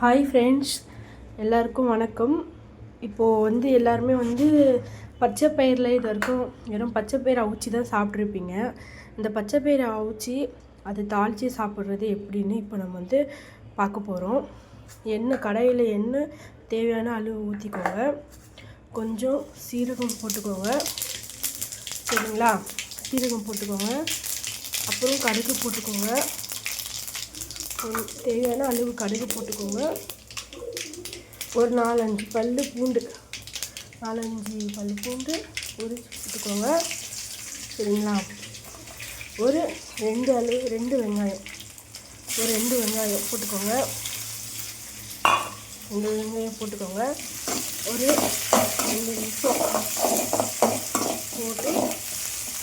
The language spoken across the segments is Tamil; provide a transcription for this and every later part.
ஹாய் ஃப்ரெண்ட்ஸ் எல்லாருக்கும் வணக்கம். இப்போது வந்து எல்லாருமே வந்து பச்சை பயிரில் இது வரைக்கும் வெறும் பச்சை பயிர் அவிச்சி தான் சாப்பிட்ருப்பீங்க இந்த பச்சை பயிரை அவிச்சி அது தாளித்து சாப்பிட்றது எப்படின்னு இப்போ நம்ம வந்து பார்க்க போகிறோம் எண்ணெய் கடையில் எண்ணெய் தேவையான அளவு ஊற்றிக்கோங்க கொஞ்சம் சீரகம் போட்டுக்கோங்க. சரிங்களா? சீரகம் போட்டுக்கோங்க. அப்புறம் கடுகு போட்டுக்கோங்க. தேவையான அளவு கடுகு போட்டுக்கோங்க. ஒரு நாலஞ்சு பல் பூண்டு. நாலஞ்சு பல் பூண்டு உரிச்சு போட்டுக்கோங்க. சரிங்களா? ஒரு ரெண்டு அளவு ரெண்டு வெங்காயம். ஒரு ரெண்டு வெங்காயம் போட்டுக்கோங்க. ரெண்டு வெங்காயம் போட்டுக்கோங்க. ஒரு ரெண்டு நிமிஷம் போட்டு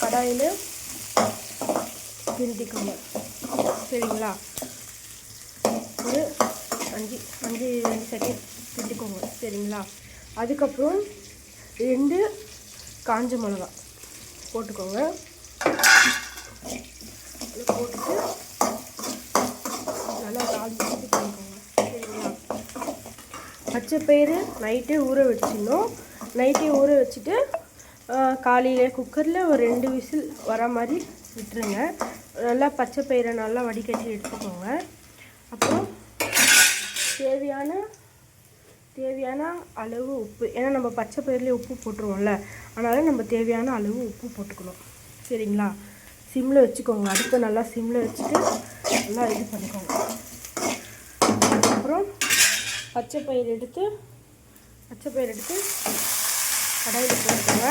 கடாயில் திருத்திக்கோங்க சரிங்களா? ஒரு அஞ்சு அஞ்சு அஞ்சு செகண்ட் கிண்டிக்கோங்க சரிங்களா? அதுக்கப்புறம் ரெண்டு காஞ்ச மிளகா போட்டுக்கோங்க. போட்டுட்டு நல்லா காஞ்சி பண்ணிக்கோங்க சரிங்களா? பச்சை பயிறு நைட்டே ஊற வச்சிடணும். நைட்டே ஊற வச்சுட்டு காலையில் குக்கரில் ஒரு ரெண்டு விசில் வர மாதிரி விட்டுருங்க. நல்லா பச்சை பயிரை நல்லா வடிகட்டி எடுத்துக்கோங்க. அப்புறம் தேவையான தேவையான அளவு உப்பு. ஏன்னா நம்ம பச்சை பயிர்லேயே உப்பு போட்டுருவோம்ல. அதனால் நம்ம தேவையான அளவு உப்பு போட்டுக்கணும். சரிங்களா? சிம்மில் வச்சுக்கோங்க. அடுப்பை நல்லா சிம்மில் வச்சுட்டு நல்லா இது பண்ணிக்கோங்க. அப்புறம் பச்சை பயிர் எடுத்து பச்சை பயிர் எடுத்து கடையில் போட்டுக்கோங்க.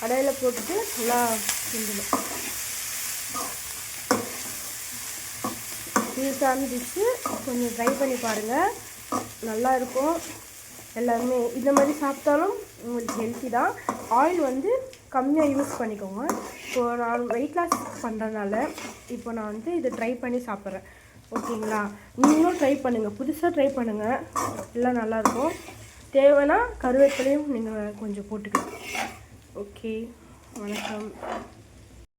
கடையில் போட்டுட்டு நல்லா கிண்டணும் பீஸா இருந்துச்சு. கொஞ்சம் ட்ரை பண்ணி பாருங்கள் நல்லா இருக்கும். எல்லாருமே இந்த மாதிரி சாப்பிட்டாலும் உங்களுக்கு ஹெல்த்தி தான். ஆயில் வந்து கம்மியாக யூஸ் பண்ணிக்கோங்க. இப்போது நான் வெயிட் லாஸ் பண்ணுறதுனால இப்போ நான் வந்து இதை ட்ரை பண்ணி சாப்பிட்றேன். ஓகேங்களா? நீங்களும் ட்ரை பண்ணுங்கள் புதுசாக ட்ரை பண்ணுங்கள் எல்லாம் நல்லாயிருக்கும் தேவைன்னா கருவேப்பிலையும் நீங்கள் கொஞ்சம் போட்டுக்கலாம். ஓகே. வணக்கம்.